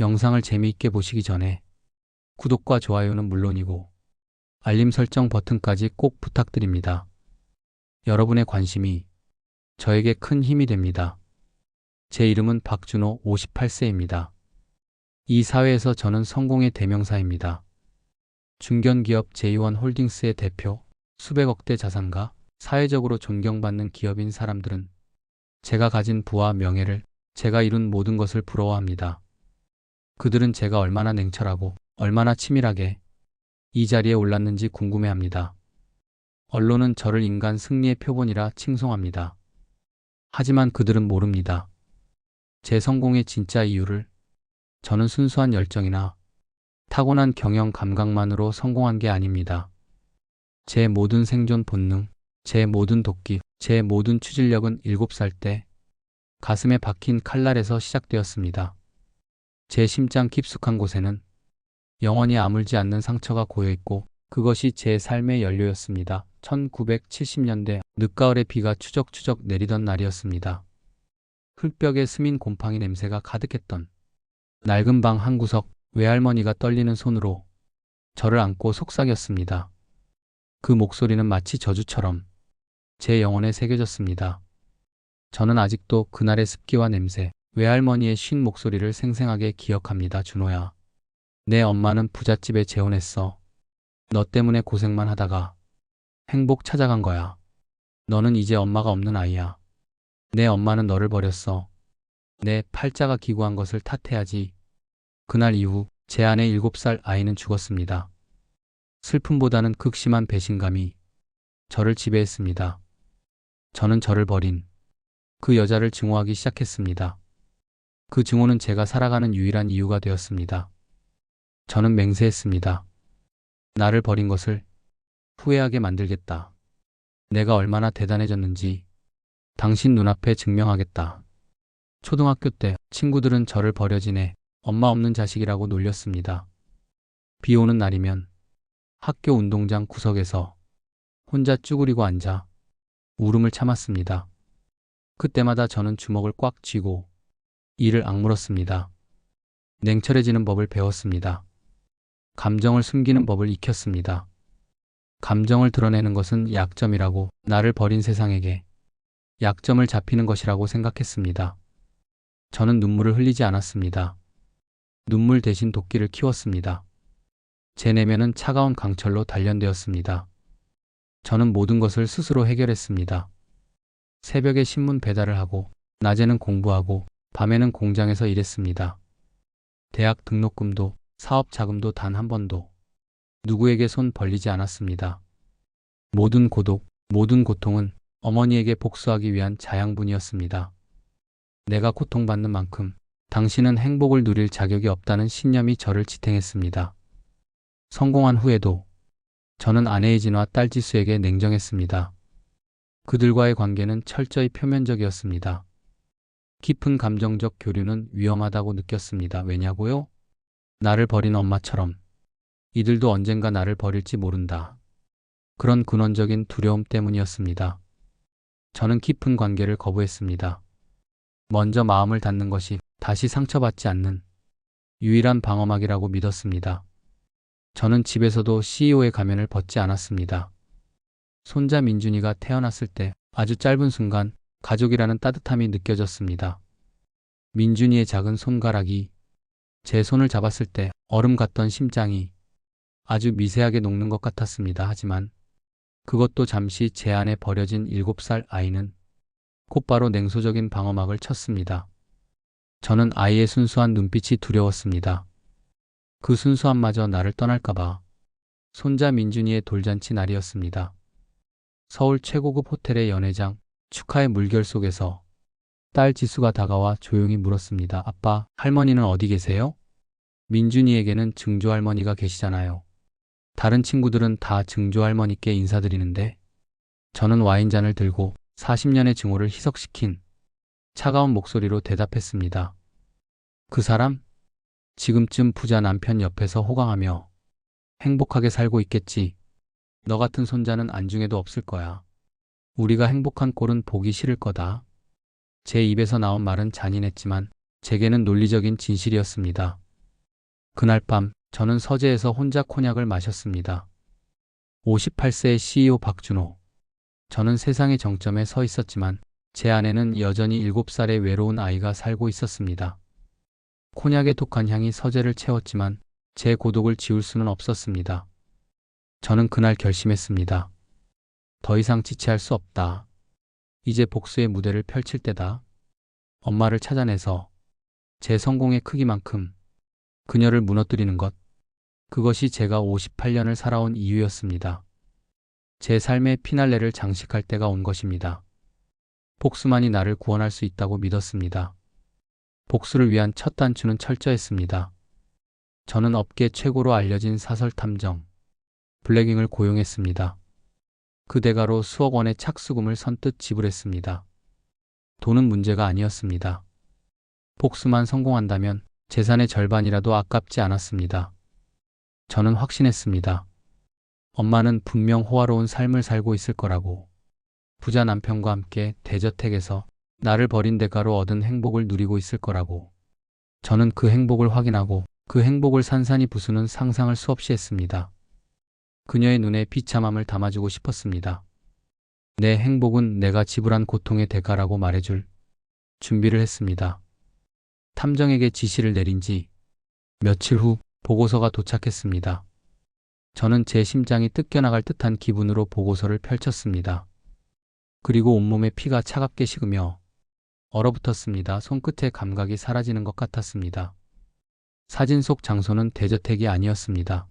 영상을 재미있게 보시기 전에 구독과 좋아요는 물론이고 알림 설정 버튼까지 꼭 부탁드립니다. 여러분의 관심이 저에게 큰 힘이 됩니다. 제 이름은 박준호 58세입니다. 이 사회에서 저는 성공의 대명사입니다. 중견기업 제2원 홀딩스의 대표, 수백억대 자산가, 사회적으로 존경받는 기업인 사람들은 제가 가진 부와 명예를, 제가 이룬 모든 것을 부러워합니다. 그들은 제가 얼마나 냉철하고 얼마나 치밀하게 이 자리에 올랐는지 궁금해합니다. 언론은 저를 인간 승리의 표본이라 칭송합니다. 하지만 그들은 모릅니다. 제 성공의 진짜 이유를 저는 순수한 열정이나 타고난 경영 감각만으로 성공한 게 아닙니다. 제 모든 생존 본능, 제 모든 도끼, 제 모든 추진력은 7살 때 가슴에 박힌 칼날에서 시작되었습니다. 제 심장 깊숙한 곳에는 영원히 아물지 않는 상처가 고여 있고 그것이 제 삶의 연료였습니다. 1970년대 늦가을에 비가 추적추적 내리던 날이었습니다. 흙벽에 스민 곰팡이 냄새가 가득했던 낡은 방 한 구석 외할머니가 떨리는 손으로 저를 안고 속삭였습니다. 그 목소리는 마치 저주처럼 제 영혼에 새겨졌습니다. 저는 아직도 그날의 습기와 냄새, 외할머니의 쉰 목소리를 생생하게 기억합니다. 준호야. 내 엄마는 부잣집에 재혼했어. 너 때문에 고생만 하다가 행복 찾아간 거야. 너는 이제 엄마가 없는 아이야. 내 엄마는 너를 버렸어. 내 팔자가 기구한 것을 탓해야지. 그날 이후 제 아내 7살 아이는 죽었습니다. 슬픔보다는 극심한 배신감이 저를 지배했습니다. 저는 저를 버린 그 여자를 증오하기 시작했습니다. 그 증오는 제가 살아가는 유일한 이유가 되었습니다. 저는 맹세했습니다. 나를 버린 것을 후회하게 만들겠다. 내가 얼마나 대단해졌는지 당신 눈앞에 증명하겠다. 초등학교 때 친구들은 저를 버려지네 엄마 없는 자식이라고 놀렸습니다. 비 오는 날이면 학교 운동장 구석에서 혼자 쭈그리고 앉아 울음을 참았습니다. 그때마다 저는 주먹을 꽉 쥐고 이를 악물었습니다. 냉철해지는 법을 배웠습니다. 감정을 숨기는 법을 익혔습니다. 감정을 드러내는 것은 약점이라고 나를 버린 세상에게 약점을 잡히는 것이라고 생각했습니다. 저는 눈물을 흘리지 않았습니다. 눈물 대신 도끼를 키웠습니다. 제 내면은 차가운 강철로 단련되었습니다. 저는 모든 것을 스스로 해결했습니다. 새벽에 신문 배달을 하고, 낮에는 공부하고, 밤에는 공장에서 일했습니다. 대학 등록금도, 사업 자금도 단 한 번도 누구에게 손 벌리지 않았습니다. 모든 고독, 모든 고통은 어머니에게 복수하기 위한 자양분이었습니다. 내가 고통받는 만큼 당신은 행복을 누릴 자격이 없다는 신념이 저를 지탱했습니다. 성공한 후에도 저는 아내의 진화 딸 지수에게 냉정했습니다. 그들과의 관계는 철저히 표면적이었습니다. 깊은 감정적 교류는 위험하다고 느꼈습니다. 왜냐고요? 나를 버린 엄마처럼 이들도 언젠가 나를 버릴지 모른다. 그런 근원적인 두려움 때문이었습니다. 저는 깊은 관계를 거부했습니다. 먼저 마음을 닫는 것이 다시 상처받지 않는 유일한 방어막이라고 믿었습니다. 저는 집에서도 CEO의 가면을 벗지 않았습니다. 손자 민준이가 태어났을 때 아주 짧은 순간 가족이라는 따뜻함이 느껴졌습니다. 민준이의 작은 손가락이 제 손을 잡았을 때 얼음 같던 심장이 아주 미세하게 녹는 것 같았습니다. 하지만 그것도 잠시 제 안에 버려진 7살 아이는 곧바로 냉소적인 방어막을 쳤습니다. 저는 아이의 순수한 눈빛이 두려웠습니다. 그 순수함마저 나를 떠날까봐 손자 민준이의 돌잔치 날이었습니다. 서울 최고급 호텔의 연회장 축하의 물결 속에서 딸 지수가 다가와 조용히 물었습니다. 아빠, 할머니는 어디 계세요? 민준이에게는 증조할머니가 계시잖아요. 다른 친구들은 다 증조할머니께 인사드리는데 저는 와인잔을 들고 40년의 증오를 희석시킨 차가운 목소리로 대답했습니다. 그 사람? 지금쯤 부자 남편 옆에서 호강하며 행복하게 살고 있겠지. 너 같은 손자는 안중에도 없을 거야. 우리가 행복한 꼴은 보기 싫을 거다. 제 입에서 나온 말은 잔인했지만 제게는 논리적인 진실이었습니다. 그날 밤 저는 서재에서 혼자 코냑을 마셨습니다. 58세의 CEO 박준호. 저는 세상의 정점에 서 있었지만 제 안에는 여전히 7살의 외로운 아이가 살고 있었습니다. 코냑의 독한 향이 서재를 채웠지만 제 고독을 지울 수는 없었습니다. 저는 그날 결심했습니다. 더 이상 지체할 수 없다. 이제 복수의 무대를 펼칠 때다. 엄마를 찾아내서 제 성공의 크기만큼 그녀를 무너뜨리는 것. 그것이 제가 58년을 살아온 이유였습니다. 제 삶의 피날레를 장식할 때가 온 것입니다. 복수만이 나를 구원할 수 있다고 믿었습니다. 복수를 위한 첫 단추는 철저했습니다. 저는 업계 최고로 알려진 사설 탐정, 블랙윙을 고용했습니다. 그 대가로 수억 원의 착수금을 선뜻 지불했습니다. 돈은 문제가 아니었습니다. 복수만 성공한다면 재산의 절반이라도 아깝지 않았습니다. 저는 확신했습니다. 엄마는 분명 호화로운 삶을 살고 있을 거라고. 부자 남편과 함께 대저택에서 나를 버린 대가로 얻은 행복을 누리고 있을 거라고. 저는 그 행복을 확인하고 그 행복을 산산이 부수는 상상을 수없이 했습니다. 그녀의 눈에 비참함을 담아주고 싶었습니다. 내 행복은 내가 지불한 고통의 대가라고 말해줄 준비를 했습니다. 탐정에게 지시를 내린 지 며칠 후 보고서가 도착했습니다. 저는 제 심장이 뜯겨나갈 듯한 기분으로 보고서를 펼쳤습니다. 그리고 온몸에 피가 차갑게 식으며 얼어붙었습니다. 손끝의 감각이 사라지는 것 같았습니다. 사진 속 장소는 대저택이 아니었습니다.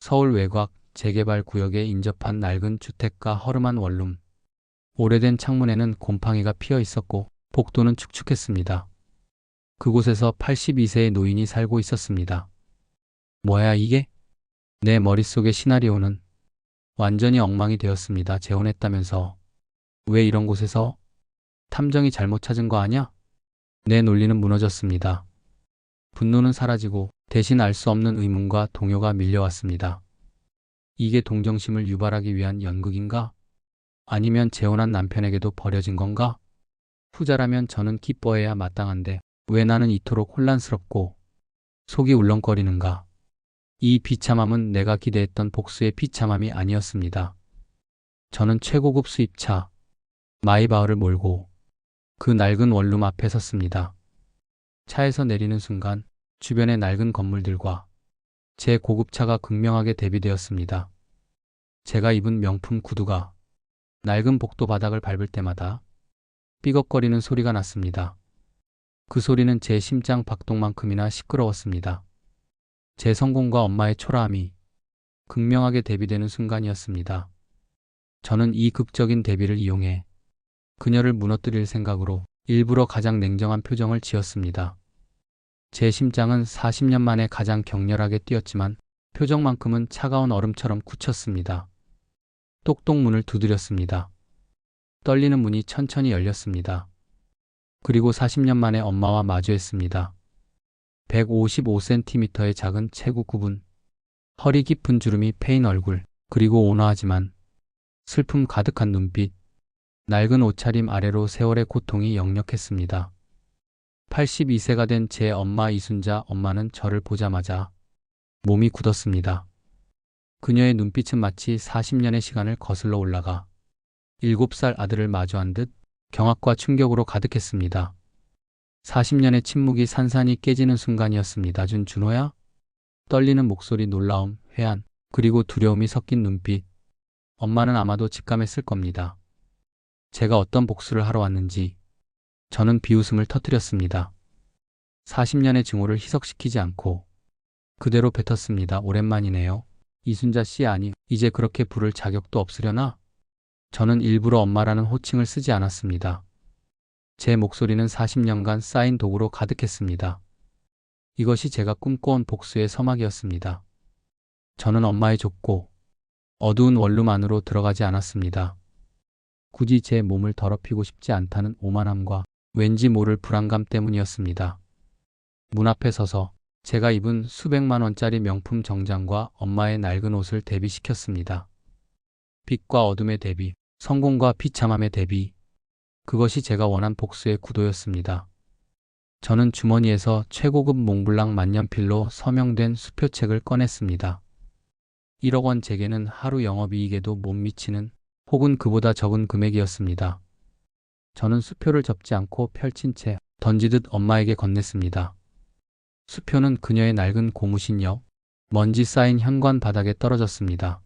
서울 외곽 재개발 구역에 인접한 낡은 주택가 허름한 원룸. 오래된 창문에는 곰팡이가 피어 있었고 복도는 축축했습니다. 그곳에서 82세의 노인이 살고 있었습니다. 뭐야 이게? 내 머릿속의 시나리오는 완전히 엉망이 되었습니다. 재혼했다면서. 왜 이런 곳에서? 탐정이 잘못 찾은 거 아냐? 내 논리는 무너졌습니다. 분노는 사라지고 대신 알 수 없는 의문과 동요가 밀려왔습니다. 이게 동정심을 유발하기 위한 연극인가? 아니면 재혼한 남편에게도 버려진 건가? 후자라면 저는 기뻐해야 마땅한데 왜 나는 이토록 혼란스럽고 속이 울렁거리는가? 이 비참함은 내가 기대했던 복수의 비참함이 아니었습니다. 저는 최고급 수입차 마이바흐를 몰고 그 낡은 원룸 앞에 섰습니다. 차에서 내리는 순간 주변의 낡은 건물들과 제 고급차가 극명하게 대비되었습니다. 제가 입은 명품 구두가 낡은 복도 바닥을 밟을 때마다 삐걱거리는 소리가 났습니다. 그 소리는 제 심장 박동만큼이나 시끄러웠습니다. 제 성공과 엄마의 초라함이 극명하게 대비되는 순간이었습니다. 저는 이 극적인 대비를 이용해 그녀를 무너뜨릴 생각으로 일부러 가장 냉정한 표정을 지었습니다. 제 심장은 40년 만에 가장 격렬하게 뛰었지만 표정만큼은 차가운 얼음처럼 굳혔습니다. 똑똑 문을 두드렸습니다. 떨리는 문이 천천히 열렸습니다. 그리고 40년 만에 엄마와 마주했습니다. 155cm의 작은 체구 구분, 허리 깊은 주름이 패인 얼굴, 그리고 온화하지만 슬픔 가득한 눈빛, 낡은 옷차림 아래로 세월의 고통이 역력했습니다. 82세가 된 제 엄마 이순자 엄마는 저를 보자마자 몸이 굳었습니다. 그녀의 눈빛은 마치 40년의 시간을 거슬러 올라가 7살 아들을 마주한 듯 경악과 충격으로 가득했습니다. 40년의 침묵이 산산이 깨지는 순간이었습니다. 준 준호야? 떨리는 목소리, 놀라움, 회한, 그리고 두려움이 섞인 눈빛. 엄마는 아마도 직감했을 겁니다. 제가 어떤 복수를 하러 왔는지 저는 비웃음을 터뜨렸습니다. 40년의 증오를 희석시키지 않고 그대로 뱉었습니다. 오랜만이네요. 이순자 씨 아니, 이제 그렇게 부를 자격도 없으려나? 저는 일부러 엄마라는 호칭을 쓰지 않았습니다. 제 목소리는 40년간 쌓인 독으로 가득했습니다. 이것이 제가 꿈꿔온 복수의 서막이었습니다. 저는 엄마의 좁고 어두운 원룸 안으로 들어가지 않았습니다. 굳이 제 몸을 더럽히고 싶지 않다는 오만함과 왠지 모를 불안감 때문이었습니다. 문 앞에 서서 제가 입은 수백만 원짜리 명품 정장과 엄마의 낡은 옷을 대비시켰습니다. 빛과 어둠의 대비, 성공과 비참함의 대비, 그것이 제가 원한 복수의 구도였습니다. 저는 주머니에서 최고급 몽블랑 만년필로 서명된 수표책을 꺼냈습니다. 1억 원 제게는 하루 영업이익에도 못 미치는 혹은 그보다 적은 금액이었습니다. 저는 수표를 접지 않고 펼친 채 던지듯 엄마에게 건넸습니다. 수표는 그녀의 낡은 고무신 옆 먼지 쌓인 현관 바닥에 떨어졌습니다.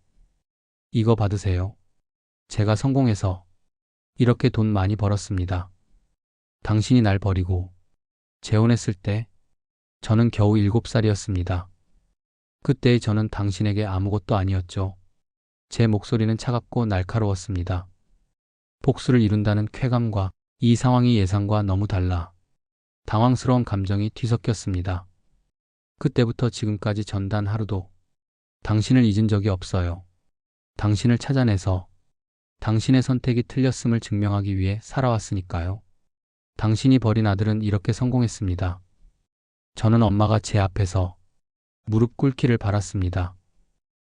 이거 받으세요. 제가 성공해서 이렇게 돈 많이 벌었습니다. 당신이 날 버리고 재혼했을 때 저는 겨우 7살이었습니다. 그때의 저는 당신에게 아무것도 아니었죠. 제 목소리는 차갑고 날카로웠습니다. 복수를 이룬다는 쾌감과 이 상황이 예상과 너무 달라 당황스러운 감정이 뒤섞였습니다. 그때부터 지금까지 전단 하루도 당신을 잊은 적이 없어요. 당신을 찾아내서 당신의 선택이 틀렸음을 증명하기 위해 살아왔으니까요. 당신이 버린 아들은 이렇게 성공했습니다. 저는 엄마가 제 앞에서 무릎 꿇기를 바랐습니다.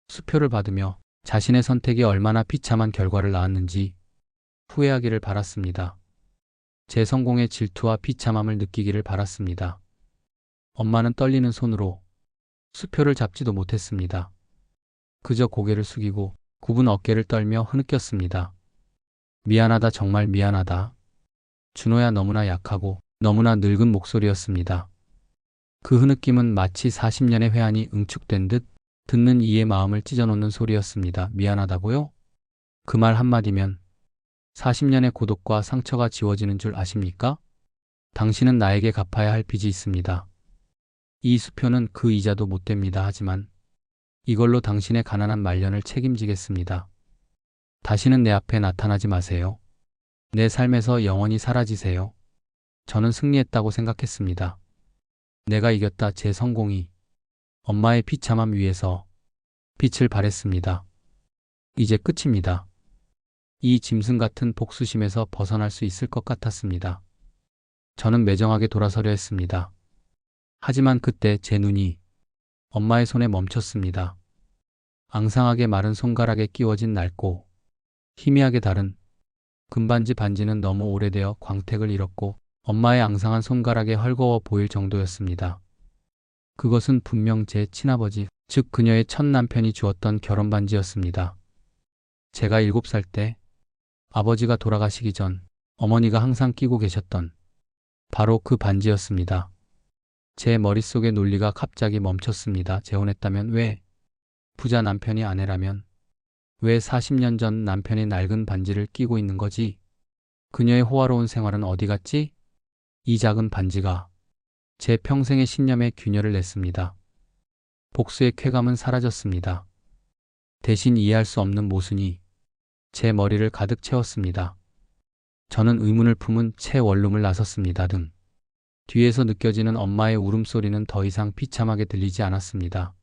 수표를 받으며 자신의 선택이 얼마나 비참한 결과를 낳았는지 후회하기를 바랐습니다. 제 성공의 질투와 비참함을 느끼기를 바랐습니다. 엄마는 떨리는 손으로 수표를 잡지도 못했습니다. 그저 고개를 숙이고 굽은 어깨를 떨며 흐느꼈습니다. 미안하다 정말 미안하다. 준호야 너무나 약하고 너무나 늙은 목소리였습니다. 그 흐느낌은 마치 40년의 회한이 응축된 듯 듣는 이의 마음을 찢어놓는 소리였습니다. 미안하다고요? 그 말 한마디면 40년의 고독과 상처가 지워지는 줄 아십니까? 당신은 나에게 갚아야 할 빚이 있습니다. 이 수표는 그 이자도 못 됩니다. 하지만 이걸로 당신의 가난한 말년을 책임지겠습니다. 다시는 내 앞에 나타나지 마세요. 내 삶에서 영원히 사라지세요. 저는 승리했다고 생각했습니다. 내가 이겼다 제 성공이 엄마의 비참함 위에서 빛을 발했습니다. 이제 끝입니다. 이 짐승 같은 복수심에서 벗어날 수 있을 것 같았습니다. 저는 매정하게 돌아서려 했습니다. 하지만 그때 제 눈이 엄마의 손에 멈췄습니다. 앙상하게 마른 손가락에 끼워진 낡고 희미하게 다른 금반지 반지는 너무 오래되어 광택을 잃었고 엄마의 앙상한 손가락에 헐거워 보일 정도였습니다. 그것은 분명 제 친아버지, 즉 그녀의 첫 남편이 주었던 결혼 반지였습니다. 제가 일곱 살때 아버지가 돌아가시기 전 어머니가 항상 끼고 계셨던 바로 그 반지였습니다. 제 머릿속의 논리가 갑자기 멈췄습니다. 재혼했다면 왜? 부자 남편이 아내라면 왜 40년 전 남편의 낡은 반지를 끼고 있는 거지? 그녀의 호화로운 생활은 어디 갔지? 이 작은 반지가 제 평생의 신념에 균열을 냈습니다. 복수의 쾌감은 사라졌습니다. 대신 이해할 수 없는 모순이 제 머리를 가득 채웠습니다. 저는 의문을 품은 채 원룸을 나섰습니다 등. 뒤에서 느껴지는 엄마의 울음소리는 더 이상 비참하게 들리지 않았습니다.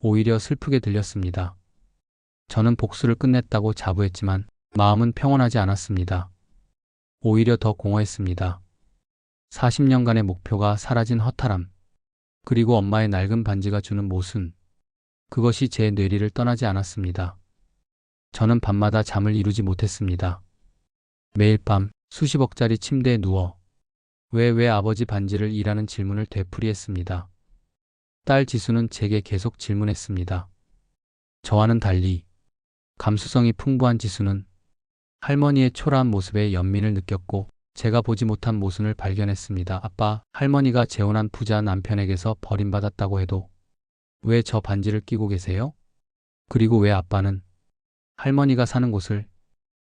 오히려 슬프게 들렸습니다. 저는 복수를 끝냈다고 자부했지만 마음은 평온하지 않았습니다. 오히려 더 공허했습니다. 40년간의 목표가 사라진 허탈함, 그리고 엄마의 낡은 반지가 주는 모순, 그것이 제 뇌리를 떠나지 않았습니다. 저는 밤마다 잠을 이루지 못했습니다. 매일 밤 수십억짜리 침대에 누워 왜 왜 아버지 반지를 이라는 질문을 되풀이했습니다. 딸 지수는 제게 계속 질문했습니다. 저와는 달리 감수성이 풍부한 지수는 할머니의 초라한 모습에 연민을 느꼈고 제가 보지 못한 모순을 발견했습니다. 아빠, 할머니가 재혼한 부자 남편에게서 버림받았다고 해도 왜 저 반지를 끼고 계세요? 그리고 왜 아빠는 할머니가 사는 곳을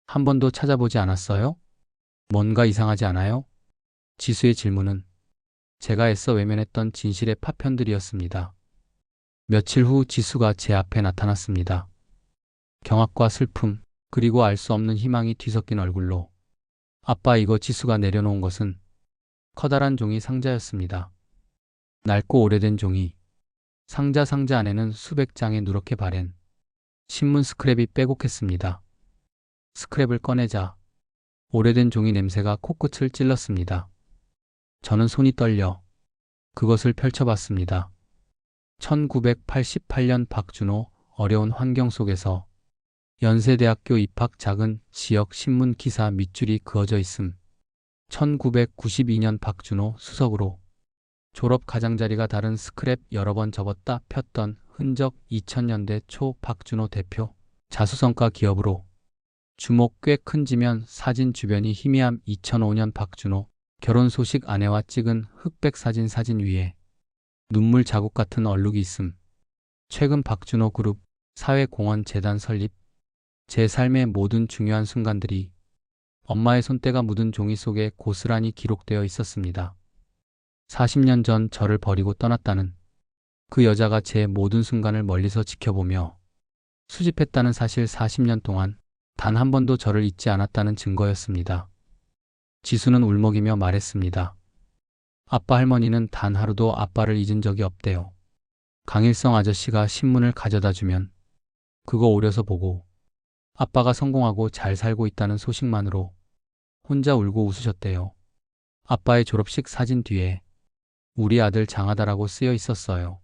한 번도 찾아보지 않았어요? 뭔가 이상하지 않아요? 지수의 질문은 제가 애써 외면했던 진실의 파편들이었습니다. 며칠 후 지수가 제 앞에 나타났습니다. 경악과 슬픔, 그리고 알 수 없는 희망이 뒤섞인 얼굴로 아빠 이거 지수가 내려놓은 것은 커다란 종이 상자였습니다. 낡고 오래된 종이 상자 상자 안에는 수백 장의 누렇게 바랜 신문 스크랩이 빼곡했습니다. 스크랩을 꺼내자 오래된 종이 냄새가 코끝을 찔렀습니다. 저는 손이 떨려 그것을 펼쳐봤습니다. 1988년 박준호 어려운 환경 속에서 연세대학교 입학 작은 지역 신문 기사 밑줄이 그어져 있음. 1992년 박준호 수석으로 졸업 가장자리가 다른 스크랩 여러 번 접었다 폈던 흔적 2000년대 초 박준호 대표 자수성가 기업으로 주목 꽤 큰 지면 사진 주변이 희미함 2005년 박준호 결혼 소식 아내와 찍은 흑백 사진 사진 위에 눈물 자국 같은 얼룩이 있음. 최근 박준호 그룹 사회공헌 재단 설립 제 삶의 모든 중요한 순간들이 엄마의 손때가 묻은 종이 속에 고스란히 기록되어 있었습니다. 40년 전 저를 버리고 떠났다는 그 여자가 제 모든 순간을 멀리서 지켜보며 수집했다는 사실 40년 동안 단 한 번도 저를 잊지 않았다는 증거였습니다. 지수는 울먹이며 말했습니다. 아빠 할머니는 단 하루도 아빠를 잊은 적이 없대요. 강일성 아저씨가 신문을 가져다 주면 그거 오려서 보고 아빠가 성공하고 잘 살고 있다는 소식만으로 혼자 울고 웃으셨대요. 아빠의 졸업식 사진 뒤에 우리 아들 장하다라고 쓰여 있었어요.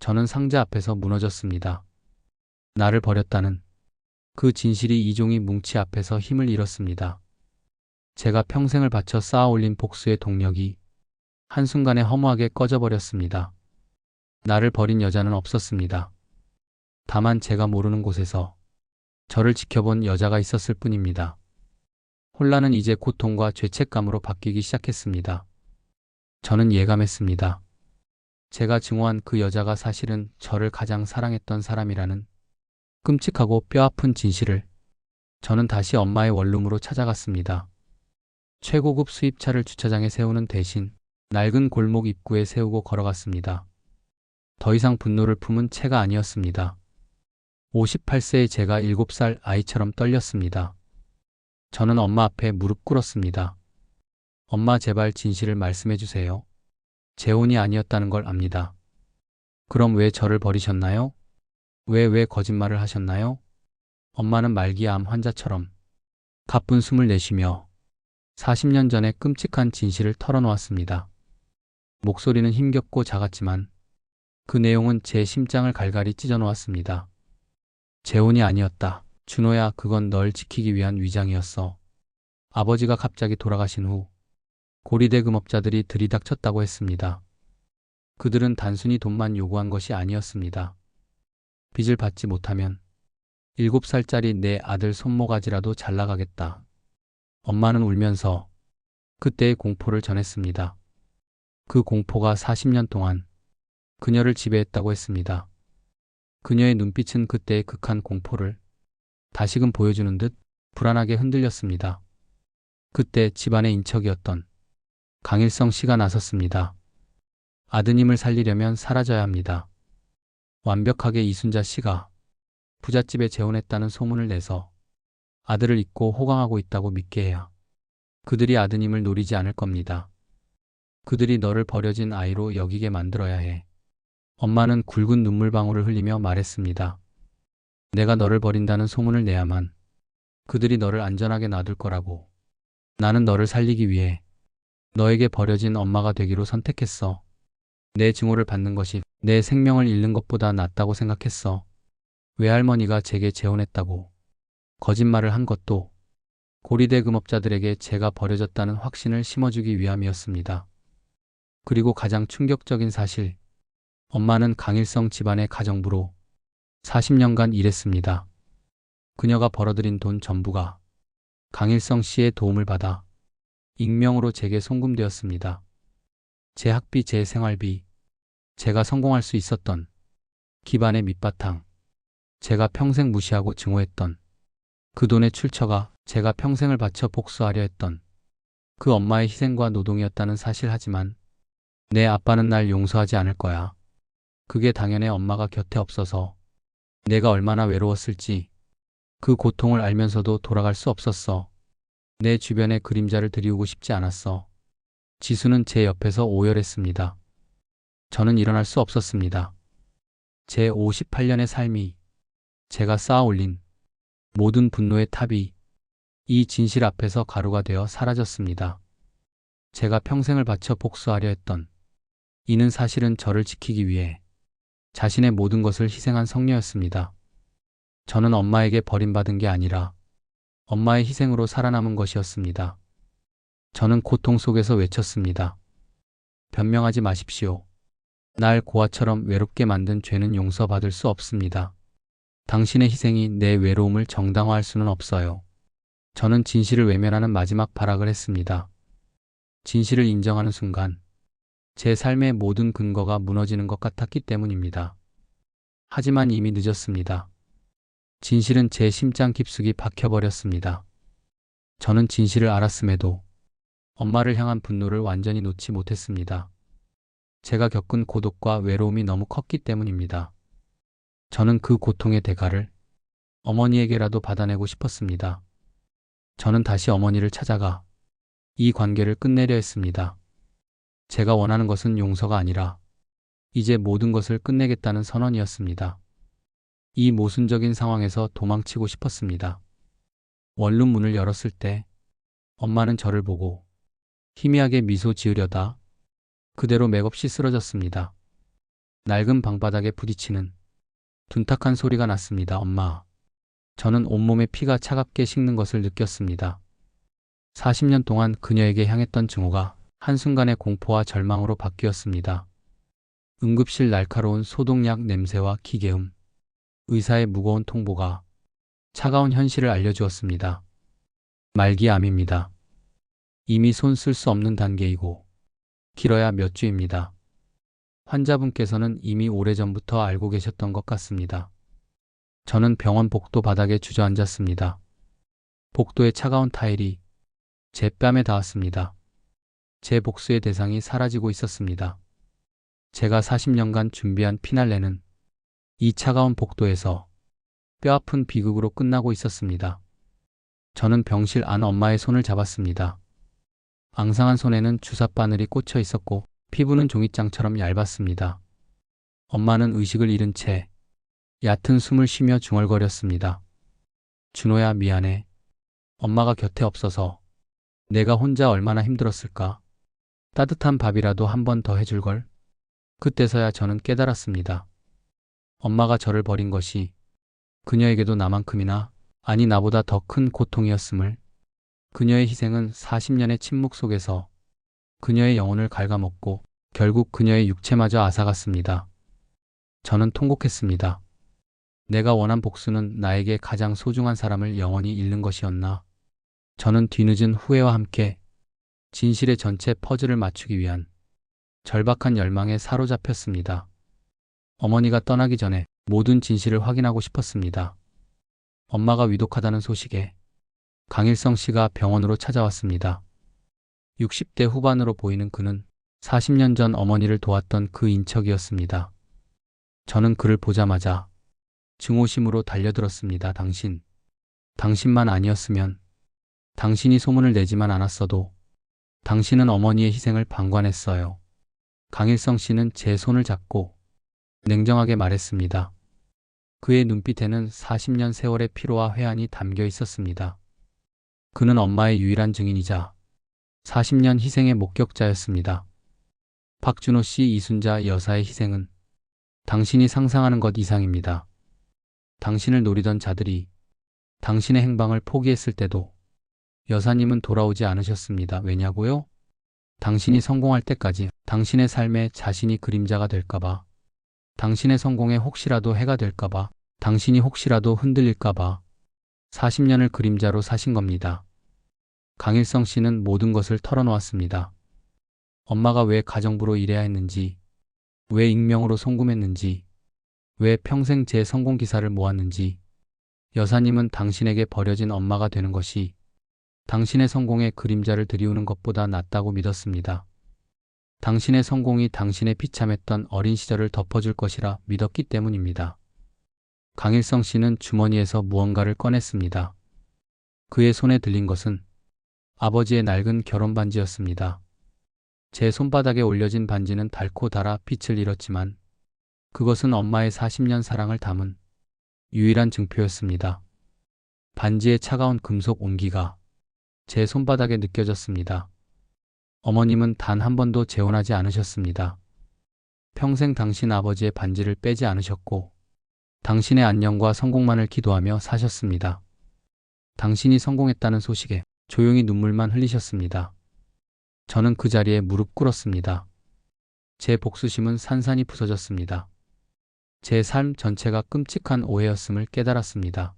저는 상자 앞에서 무너졌습니다. 나를 버렸다는 그 진실이 이종희 뭉치 앞에서 힘을 잃었습니다. 제가 평생을 바쳐 쌓아 올린 복수의 동력이 한순간에 허무하게 꺼져버렸습니다. 나를 버린 여자는 없었습니다. 다만 제가 모르는 곳에서 저를 지켜본 여자가 있었을 뿐입니다. 혼란은 이제 고통과 죄책감으로 바뀌기 시작했습니다. 저는 예감했습니다. 제가 증오한 그 여자가 사실은 저를 가장 사랑했던 사람이라는 끔찍하고 뼈아픈 진실을 저는 다시 엄마의 원룸으로 찾아갔습니다. 최고급 수입차를 주차장에 세우는 대신 낡은 골목 입구에 세우고 걸어갔습니다. 더 이상 분노를 품은 채가 아니었습니다. 58세의 제가 7살 아이처럼 떨렸습니다. 저는 엄마 앞에 무릎 꿇었습니다. 엄마 제발 진실을 말씀해 주세요. 재혼이 아니었다는 걸 압니다. 그럼 왜 저를 버리셨나요? 왜 왜 거짓말을 하셨나요? 엄마는 말기암 환자처럼 가쁜 숨을 내쉬며 40년 전의 끔찍한 진실을 털어놓았습니다. 목소리는 힘겹고 작았지만 그 내용은 제 심장을 갈갈이 찢어놓았습니다. 재혼이 아니었다. 준호야, 그건 널 지키기 위한 위장이었어. 아버지가 갑자기 돌아가신 후 고리대 금업자들이 들이닥쳤다고 했습니다. 그들은 단순히 돈만 요구한 것이 아니었습니다. 빚을 받지 못하면 7살짜리 내 아들 손모가지라도 잘 나가겠다. 엄마는 울면서 그때의 공포를 전했습니다. 그 공포가 40년 동안 그녀를 지배했다고 했습니다. 그녀의 눈빛은 그때의 극한 공포를 다시금 보여주는 듯 불안하게 흔들렸습니다. 그때 집안의 인척이었던 강일성 씨가 나섰습니다. 아드님을 살리려면 사라져야 합니다. 완벽하게 이순자 씨가 부잣집에 재혼했다는 소문을 내서 아들을 잊고 호강하고 있다고 믿게 해야 그들이 아드님을 노리지 않을 겁니다. 그들이 너를 버려진 아이로 여기게 만들어야 해. 엄마는 굵은 눈물방울을 흘리며 말했습니다. 내가 너를 버린다는 소문을 내야만 그들이 너를 안전하게 놔둘 거라고. 나는 너를 살리기 위해 너에게 버려진 엄마가 되기로 선택했어. 내 증오를 받는 것이 내 생명을 잃는 것보다 낫다고 생각했어. 외할머니가 제게 재혼했다고 거짓말을 한 것도 고리대 금업자들에게 제가 버려졌다는 확신을 심어주기 위함이었습니다. 그리고 가장 충격적인 사실, 엄마는 강일성 집안의 가정부로 40년간 일했습니다. 그녀가 벌어들인 돈 전부가 강일성 씨의 도움을 받아 익명으로 제게 송금되었습니다. 제 학비, 제 생활비, 제가 성공할 수 있었던 기반의 밑바탕, 제가 평생 무시하고 증오했던 그 돈의 출처가 제가 평생을 바쳐 복수하려 했던 그 엄마의 희생과 노동이었다는 사실 하지만 내 아빠는 날 용서하지 않을 거야. 그게 당연해 엄마가 곁에 없어서 내가 얼마나 외로웠을지 그 고통을 알면서도 돌아갈 수 없었어. 내 주변에 그림자를 들이우고 싶지 않았어. 지수는 제 옆에서 오열했습니다. 저는 일어날 수 없었습니다. 제 58년의 삶이 제가 쌓아 올린 모든 분노의 탑이 이 진실 앞에서 가루가 되어 사라졌습니다. 제가 평생을 바쳐 복수하려 했던 이는 사실은 저를 지키기 위해 자신의 모든 것을 희생한 성녀였습니다. 저는 엄마에게 버림받은 게 아니라 엄마의 희생으로 살아남은 것이었습니다. 저는 고통 속에서 외쳤습니다. 변명하지 마십시오. 날 고아처럼 외롭게 만든 죄는 용서받을 수 없습니다. 당신의 희생이 내 외로움을 정당화할 수는 없어요. 저는 진실을 외면하는 마지막 발악을 했습니다. 진실을 인정하는 순간 제 삶의 모든 근거가 무너지는 것 같았기 때문입니다. 하지만 이미 늦었습니다. 진실은 제 심장 깊숙이 박혀버렸습니다. 저는 진실을 알았음에도 엄마를 향한 분노를 완전히 놓지 못했습니다. 제가 겪은 고독과 외로움이 너무 컸기 때문입니다. 저는 그 고통의 대가를 어머니에게라도 받아내고 싶었습니다. 저는 다시 어머니를 찾아가 이 관계를 끝내려 했습니다. 제가 원하는 것은 용서가 아니라 이제 모든 것을 끝내겠다는 선언이었습니다. 이 모순적인 상황에서 도망치고 싶었습니다. 원룸 문을 열었을 때 엄마는 저를 보고 희미하게 미소 지으려다 그대로 맥없이 쓰러졌습니다. 낡은 방바닥에 부딪히는 둔탁한 소리가 났습니다. 엄마. 저는 온몸에 피가 차갑게 식는 것을 느꼈습니다. 40년 동안 그녀에게 향했던 증오가 한순간에 공포와 절망으로 바뀌었습니다. 응급실 날카로운 소독약 냄새와 기계음, 의사의 무거운 통보가 차가운 현실을 알려주었습니다. 말기암입니다. 이미 손 쓸 수 없는 단계이고 길어야 몇 주입니다. 환자분께서는 이미 오래전부터 알고 계셨던 것 같습니다. 저는 병원 복도 바닥에 주저앉았습니다. 복도의 차가운 타일이 제 뺨에 닿았습니다. 제 복수의 대상이 사라지고 있었습니다. 제가 40년간 준비한 피날레는 이 차가운 복도에서 뼈아픈 비극으로 끝나고 있었습니다. 저는 병실 안 엄마의 손을 잡았습니다. 앙상한 손에는 주사바늘이 꽂혀 있었고 피부는 종이장처럼 얇았습니다. 엄마는 의식을 잃은 채 얕은 숨을 쉬며 중얼거렸습니다. 준호야 미안해. 엄마가 곁에 없어서 내가 혼자 얼마나 힘들었을까. 따뜻한 밥이라도 한 번 더 해줄 걸. 그때서야 저는 깨달았습니다. 엄마가 저를 버린 것이 그녀에게도 나만큼이나 아니 나보다 더 큰 고통이었음을 그녀의 희생은 40년의 침묵 속에서 그녀의 영혼을 갉아먹고 결국 그녀의 육체마저 앗아갔습니다. 저는 통곡했습니다. 내가 원한 복수는 나에게 가장 소중한 사람을 영원히 잃는 것이었나. 저는 뒤늦은 후회와 함께 진실의 전체 퍼즐을 맞추기 위한 절박한 열망에 사로잡혔습니다. 어머니가 떠나기 전에 모든 진실을 확인하고 싶었습니다. 엄마가 위독하다는 소식에 강일성 씨가 병원으로 찾아왔습니다. 60대 후반으로 보이는 그는 40년 전 어머니를 도왔던 그 인척이었습니다. 저는 그를 보자마자 증오심으로 달려들었습니다. 당신. 당신만 아니었으면 당신이 소문을 내지만 않았어도 당신은 어머니의 희생을 방관했어요. 강일성 씨는 제 손을 잡고 냉정하게 말했습니다. 그의 눈빛에는 40년 세월의 피로와 회한이 담겨 있었습니다. 그는 엄마의 유일한 증인이자 40년 희생의 목격자였습니다. 박준호 씨 이순자 여사의 희생은 당신이 상상하는 것 이상입니다. 당신을 노리던 자들이 당신의 행방을 포기했을 때도 여사님은 돌아오지 않으셨습니다. 왜냐고요? 당신이 성공할 때까지 당신의 삶에 자신이 그림자가 될까봐, 당신의 성공에 혹시라도 해가 될까봐, 당신이 혹시라도 흔들릴까봐 40년을 그림자로 사신 겁니다. 강일성 씨는 모든 것을 털어놓았습니다. 엄마가 왜 가정부로 일해야 했는지, 왜 익명으로 송금했는지, 왜 평생 제 성공 기사를 모았는지, 여사님은 당신에게 버려진 엄마가 되는 것이 당신의 성공에 그림자를 들이우는 것보다 낫다고 믿었습니다. 당신의 성공이 당신의 비참했던 어린 시절을 덮어줄 것이라 믿었기 때문입니다. 강일성 씨는 주머니에서 무언가를 꺼냈습니다. 그의 손에 들린 것은 아버지의 낡은 결혼 반지였습니다. 제 손바닥에 올려진 반지는 닳고 닳아 빛을 잃었지만 그것은 엄마의 40년 사랑을 담은 유일한 증표였습니다. 반지의 차가운 금속 온기가 제 손바닥에 느껴졌습니다. 어머님은 단 한 번도 재혼하지 않으셨습니다. 평생 당신 아버지의 반지를 빼지 않으셨고, 당신의 안녕과 성공만을 기도하며 사셨습니다. 당신이 성공했다는 소식에 조용히 눈물만 흘리셨습니다. 저는 그 자리에 무릎 꿇었습니다. 제 복수심은 산산이 부서졌습니다. 제 삶 전체가 끔찍한 오해였음을 깨달았습니다.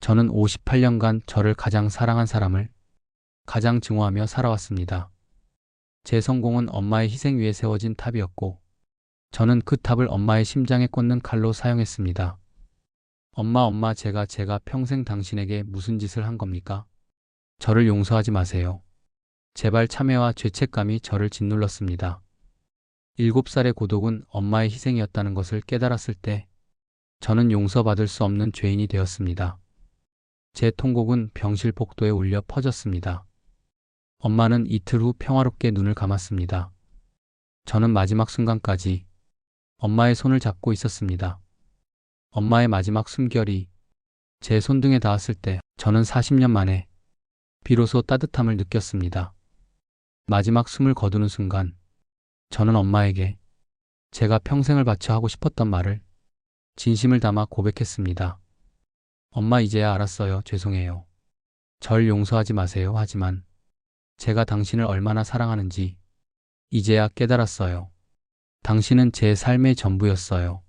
저는 58년간 저를 가장 사랑한 사람을 가장 증오하며 살아왔습니다. 제 성공은 엄마의 희생 위에 세워진 탑이었고, 저는 그 탑을 엄마의 심장에 꽂는 칼로 사용했습니다. 엄마, 엄마, 제가, 제가 평생 당신에게 무슨 짓을 한 겁니까? 저를 용서하지 마세요. 제발 참회와 죄책감이 저를 짓눌렀습니다. 일곱 살의 고독은 엄마의 희생이었다는 것을 깨달았을 때, 저는 용서받을 수 없는 죄인이 되었습니다. 제 통곡은 병실 복도에 울려 퍼졌습니다. 엄마는 이틀 후 평화롭게 눈을 감았습니다. 저는 마지막 순간까지 엄마의 손을 잡고 있었습니다. 엄마의 마지막 숨결이 제 손등에 닿았을 때 저는 40년 만에 비로소 따뜻함을 느꼈습니다. 마지막 숨을 거두는 순간 저는 엄마에게 제가 평생을 바쳐 하고 싶었던 말을 진심을 담아 고백했습니다. 엄마 이제야 알았어요. 죄송해요. 절 용서하지 마세요. 하지만 제가 당신을 얼마나 사랑하는지 이제야 깨달았어요. 당신은 제 삶의 전부였어요.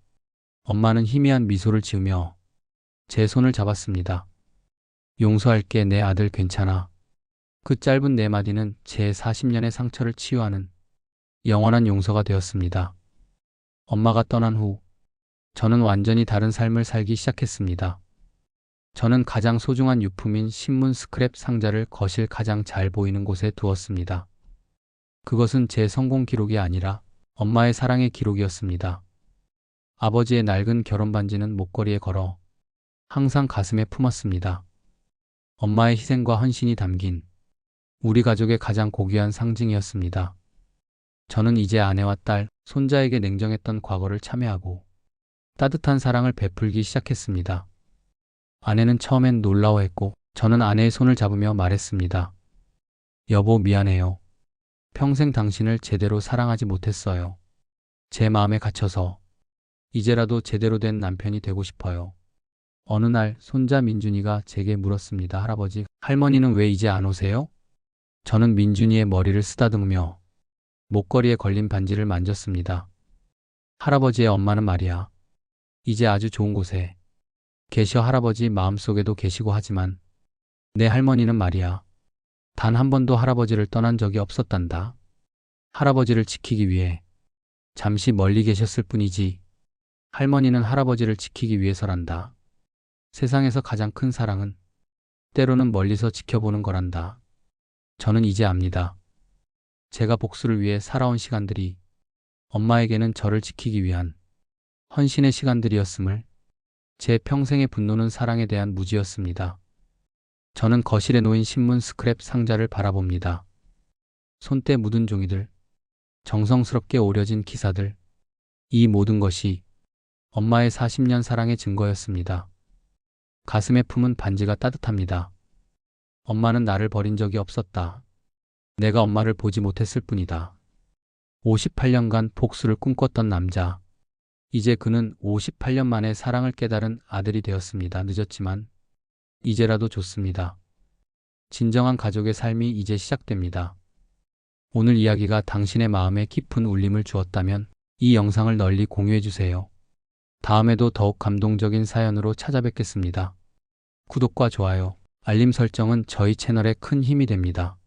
엄마는 희미한 미소를 지으며 제 손을 잡았습니다. 용서할게 내 아들 괜찮아. 그 짧은 네 마디는 제 40년의 상처를 치유하는 영원한 용서가 되었습니다. 엄마가 떠난 후 저는 완전히 다른 삶을 살기 시작했습니다. 저는 가장 소중한 유품인 신문 스크랩 상자를 거실 가장 잘 보이는 곳에 두었습니다. 그것은 제 성공 기록이 아니라 엄마의 사랑의 기록이었습니다. 아버지의 낡은 결혼 반지는 목걸이에 걸어 항상 가슴에 품었습니다. 엄마의 희생과 헌신이 담긴 우리 가족의 가장 고귀한 상징이었습니다. 저는 이제 아내와 딸, 손자에게 냉정했던 과거를 참회하고 따뜻한 사랑을 베풀기 시작했습니다. 아내는 처음엔 놀라워했고 저는 아내의 손을 잡으며 말했습니다. 여보 미안해요. 평생 당신을 제대로 사랑하지 못했어요. 제 마음에 갇혀서 이제라도 제대로 된 남편이 되고 싶어요. 어느 날 손자 민준이가 제게 물었습니다. 할아버지, 할머니는 왜 이제 안 오세요? 저는 민준이의 머리를 쓰다듬으며 목걸이에 걸린 반지를 만졌습니다. 할아버지의 엄마는 말이야. 이제 아주 좋은 곳에 계셔 할아버지 마음속에도 계시고 하지만 내 할머니는 말이야. 단 한 번도 할아버지를 떠난 적이 없었단다. 할아버지를 지키기 위해 잠시 멀리 계셨을 뿐이지 할머니는 할아버지를 지키기 위해서란다. 세상에서 가장 큰 사랑은 때로는 멀리서 지켜보는 거란다. 저는 이제 압니다. 제가 복수를 위해 살아온 시간들이 엄마에게는 저를 지키기 위한 헌신의 시간들이었음을 제 평생의 분노는 사랑에 대한 무지였습니다. 저는 거실에 놓인 신문 스크랩 상자를 바라봅니다. 손때 묻은 종이들, 정성스럽게 오려진 기사들, 이 모든 것이 엄마의 40년 사랑의 증거였습니다. 가슴에 품은 반지가 따뜻합니다. 엄마는 나를 버린 적이 없었다. 내가 엄마를 보지 못했을 뿐이다. 58년간 복수를 꿈꿨던 남자. 이제 그는 58년 만에 사랑을 깨달은 아들이 되었습니다. 늦었지만 이제라도 좋습니다. 진정한 가족의 삶이 이제 시작됩니다. 오늘 이야기가 당신의 마음에 깊은 울림을 주었다면 이 영상을 널리 공유해 주세요. 다음에도 더욱 감동적인 사연으로 찾아뵙겠습니다. 구독과 좋아요, 알림 설정은 저희 채널에 큰 힘이 됩니다.